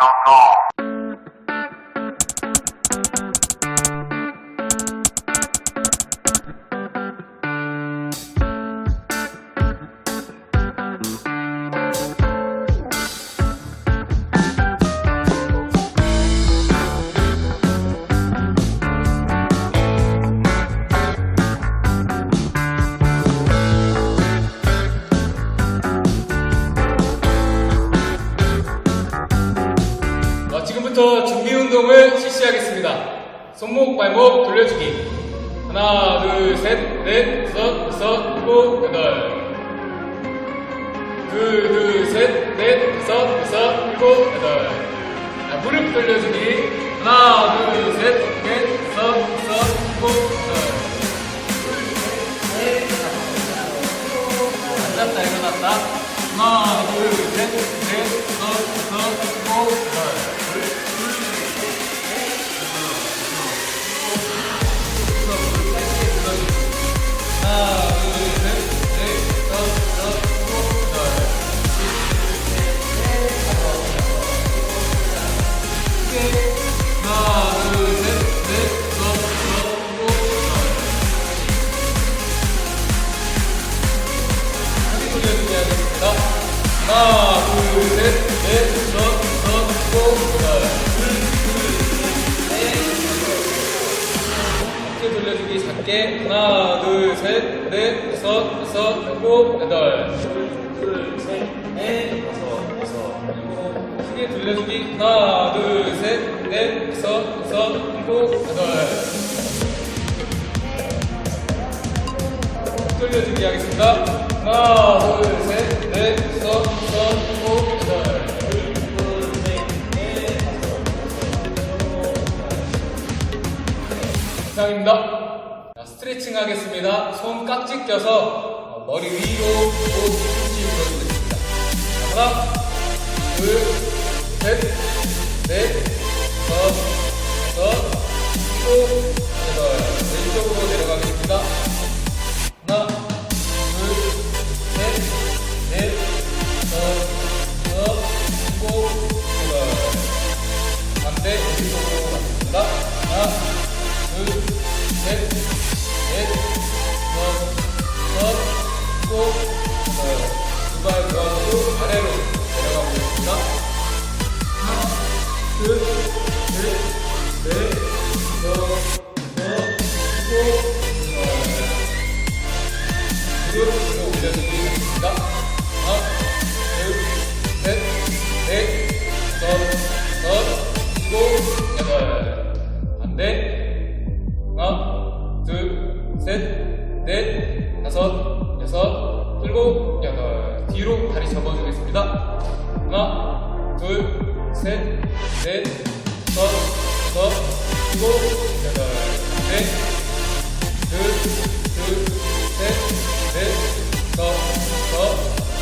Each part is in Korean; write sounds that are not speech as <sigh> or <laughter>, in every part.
어, 운동을 실시하겠습니다. 손목, 발목 돌려주기. 하나, 둘, 셋, 넷, 다섯, 여섯, 일곱, 여덟. 둘, 둘, 셋, 넷, 다섯, 여섯, 일곱, 여덟. 자, 무릎 돌려주기. 하나, 둘, 셋, 작게. 하나, 둘, 셋, 넷, 다섯, 여섯, 일곱, 여덟. 돌려주기. 하나, 둘, 셋, 넷, 다섯, 여섯, 일곱, 여덟. 돌려주기 하겠습니다. 하나, 둘, 셋, 넷, 다섯, 여섯, 일곱, 여덟. 이상입니다. 자, 스트레칭 하겠습니다. 손 깍지 껴서 어, 머리 위로 목 뒤꿈치 불어주겠습니다. 자, 하나, 둘, 셋, 넷, 다섯, 여섯, 일곱, 여덟. 왼쪽으로 내려가겠습니다. 둘, 셋, 넷, 다섯, 여섯, 일곱, 여덟. 반대. 둘, 둘, 셋, 넷, 다섯, 여섯,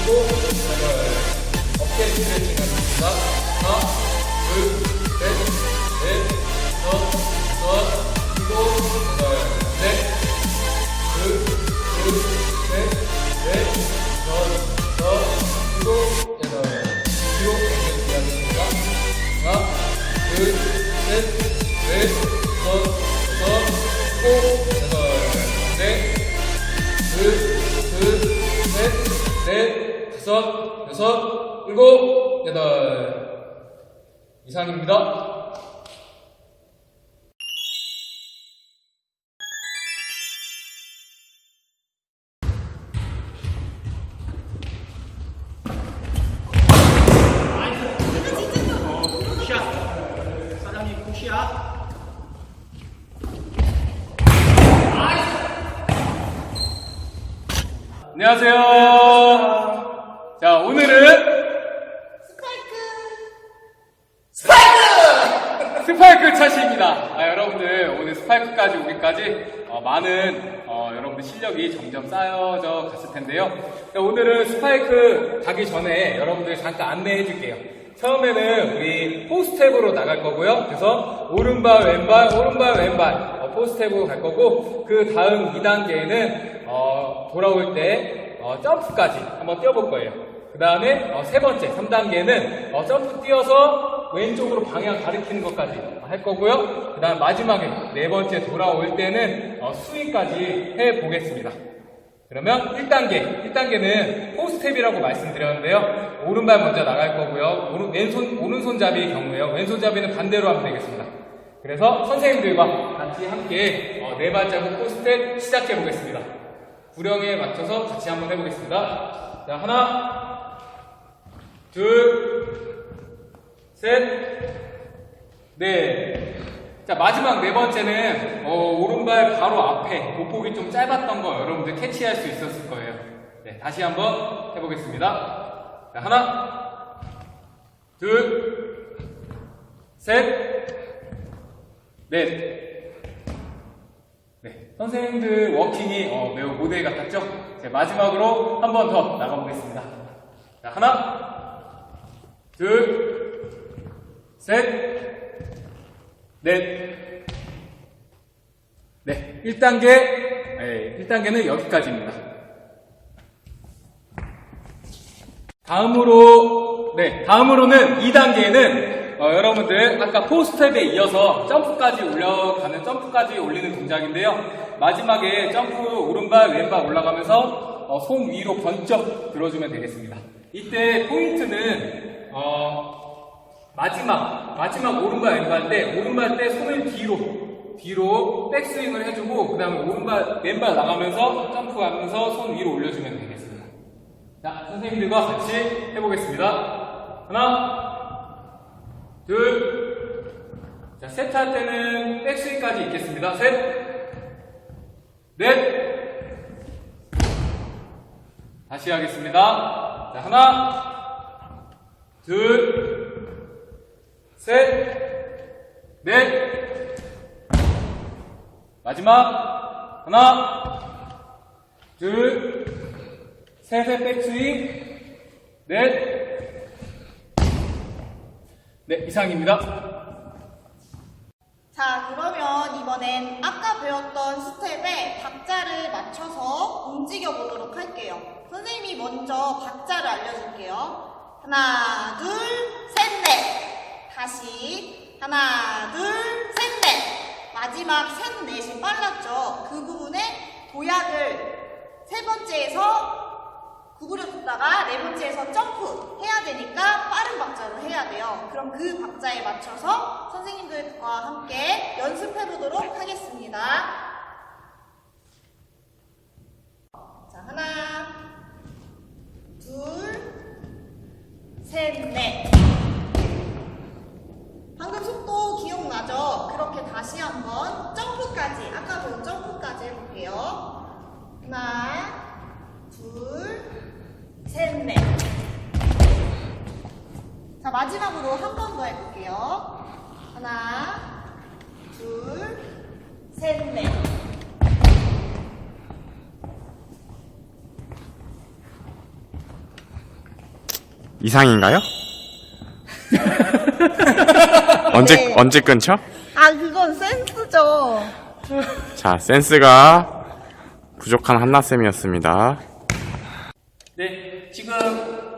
일곱, 여덟. 어깨 스트레칭 하겠습니다. 하나, 일곱, 여덟. 이상입니다. 안녕하세요. 자, 오늘은 스파이크 차시입니다. 아, 여러분들 오늘 스파이크까지 오기까지 어, 많은 어, 여러분들 실력이 점점 쌓여져 갔을 텐데요. 자, 오늘은 스파이크 가기 전에 여러분들 잠깐 안내해 줄게요. 처음에는 우리 포스텝으로 나갈 거고요. 그래서 오른발 왼발 오른발 왼발 어, 포스텝으로 갈 거고 그 다음 2단계에는 어, 돌아올 때 어, 점프까지 한번 뛰어볼 거예요. 그 다음에 세 번째 3단계는 점프 뛰어서 왼쪽으로 방향 가리키는 것까지 할 거고요. 그 다음 마지막에 네 번째 돌아올 때는 어, 스윙까지 해 보겠습니다. 그러면 1단계, 1단계는 포스텝이라고 말씀드렸는데요. 오른발 먼저 나갈 거고요. 오른, 왼손, 오른손잡이의 경우에요. 왼손잡이는 반대로 하면 되겠습니다. 그래서 선생님들과 같이 함께 어, 네 발자국 포스텝 시작해 보겠습니다. 구령에 맞춰서 같이 한번 해보겠습니다. 자, 하나, 둘, 셋, 넷. 자, 마지막 네 번째는, 어, 오른발 바로 앞에, 보폭이 좀 짧았던 거 여러분들 캐치할 수 있었을 거예요. 네, 다시 한번 해보겠습니다. 자, 하나, 둘, 셋, 넷. 네, 선생님들 워킹이 어, 매우 모델 같았죠? 자, 마지막으로 한 번 더 나가보겠습니다. 자, 하나, 둘, 셋, 넷. 네, 1단계, 네, 1단계는 여기까지입니다. 다음으로, 네, 다음으로는 2단계는 어, 여러분들 아까 포스텝에 이어서 점프까지 올려가는 점프까지 올리는 동작인데요. 마지막에 점프 오른발 왼발 올라가면서 어, 손 위로 번쩍 들어주면 되겠습니다. 이때 포인트는 어, 마지막 마지막 오른발 왼발 때 오른발 때 손을 뒤로 뒤로 백스윙을 해주고 그 다음에 오른발 왼발 나가면서 점프하면서 손 위로 올려주면 되겠습니다. 자 선생님들과 같이 해보겠습니다. 하나 둘, 자, 세트 할 때는 백스윙까지 있겠습니다. 셋, 넷, 다시 하겠습니다. 자, 하나, 둘, 셋, 넷, 마지막, 하나, 둘, 셋의 백스윙, 넷, 네, 이상입니다. 자, 그러면 이번엔 아까 배웠던 스텝에 박자를 맞춰서 움직여 보도록 할게요. 선생님이 먼저 박자를 알려줄게요. 하나, 둘, 셋, 넷. 다시. 하나, 둘, 셋, 넷. 마지막 셋, 넷이 빨랐죠? 그 부분에 도약을 세 번째에서 구부려 뒀다가 네 번째에서 점프 해야 되니까 빠른 박자로 해야 돼요. 그럼 그 박자에 맞춰서 선생님들과 함께 연습해 보도록 하겠습니다. 자, 하나, 둘, 셋, 넷. 방금 속도 기억나죠? 그렇게 다시 한번 점프까지, 아까 배운 점프까지 해볼게요. 하나, 둘, 셋, 넷. 자, 마지막으로 한 번 더 해볼게요. 하나, 둘, 셋, 넷. 이상인가요? <laughs> 언제 네. 언제 끊죠? 아, 그건 센스죠. 자 센스가 부족한 한나 쌤이었습니다. 네, 지금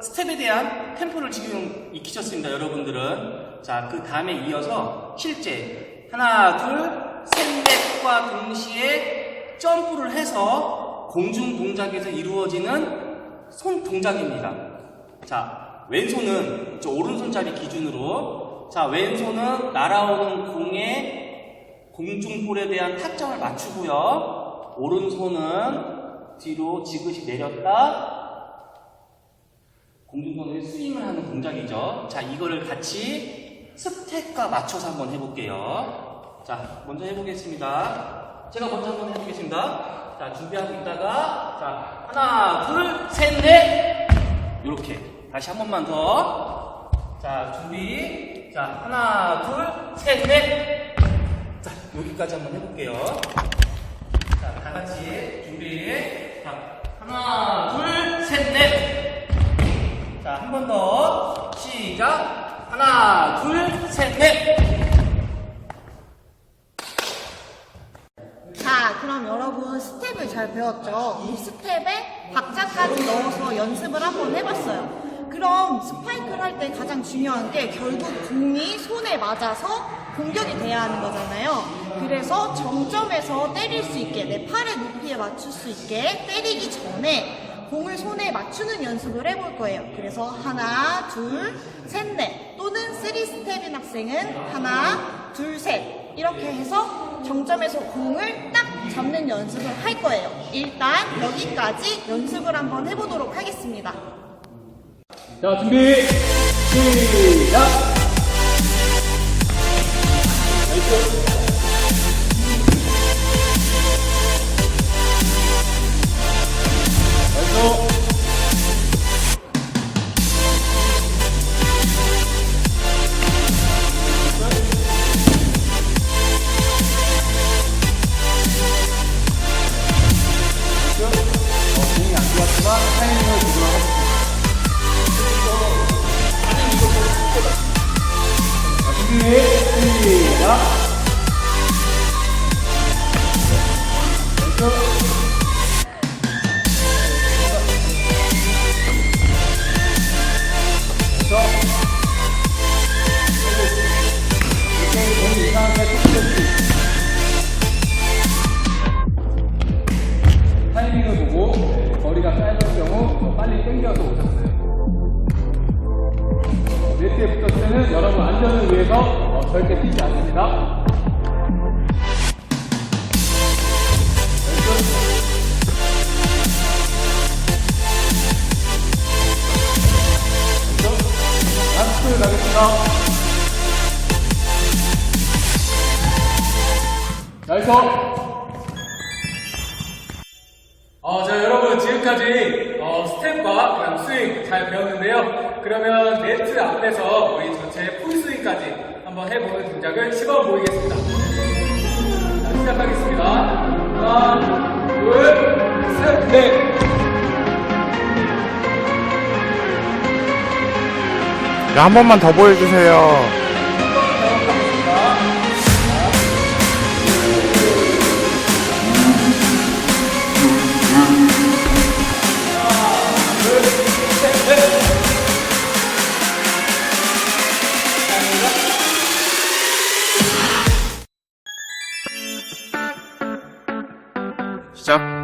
스텝에 대한 템포를 지금 익히셨습니다, 여러분들은. 자, 그 다음에 이어서 실제 하나, 둘, 셋, 넷과 동시에 점프를 해서 공중 동작에서 이루어지는 손 동작입니다. 자, 왼손은 저 오른손잡이 기준으로 자, 왼손은 날아오는 공의 공중볼에 대한 타점을 맞추고요. 오른손은 뒤로 지그시 내렸다. 공중선을 스윙을 하는 동작이죠. 자, 이거를 같이 스텝과 맞춰서 한번 해볼게요. 자, 먼저 해보겠습니다. 제가 먼저 한번 해보겠습니다. 자, 준비하고 있다가, 자, 하나, 둘, 셋, 넷! 요렇게. 다시 한 번만 더. 자, 준비. 자, 하나, 둘, 셋, 넷! 자, 여기까지 한번 해볼게요. 자, 다 같이 준비. 자, 하나, 둘, 셋, 넷! 자, 한 번 더. 시작. 하나, 둘, 셋, 넷. 자, 그럼 여러분 스텝을 잘 배웠죠? 이 스텝에 박자까지 넣어서 연습을 한번 해봤어요. 그럼 스파이크를 할 때 가장 중요한 게 결국 공이 손에 맞아서 공격이 돼야 하는 거잖아요. 그래서 정점에서 때릴 수 있게 내 팔의 높이에 맞출 수 있게 때리기 전에 공을 손에 맞추는 연습을 해볼 거예요. 그래서 하나, 둘, 셋, 넷 또는 쓰리 스텝인 학생은 하나, 둘, 셋 이렇게 해서 정점에서 공을 딱 잡는 연습을 할 거예요. 일단 여기까지 연습을 한번 해보도록 하겠습니다. 자, 준비, 시작! 위해서 어, 절대 뛰지 않습니다. 라스트 가겠습니다. 나이스! 어, 자, 여러분, 지금까지, 어, 스텝과 그다음 스윙 잘 배웠는데요. 그러면 네트 앞에서 우리 전체 풀스윙까지 한번 해보는 동작을 시범 보이겠습니다. 자, 시작하겠습니다. 하나, 둘, 셋, 넷. 야, 한 번만 더 보여주세요. 시작.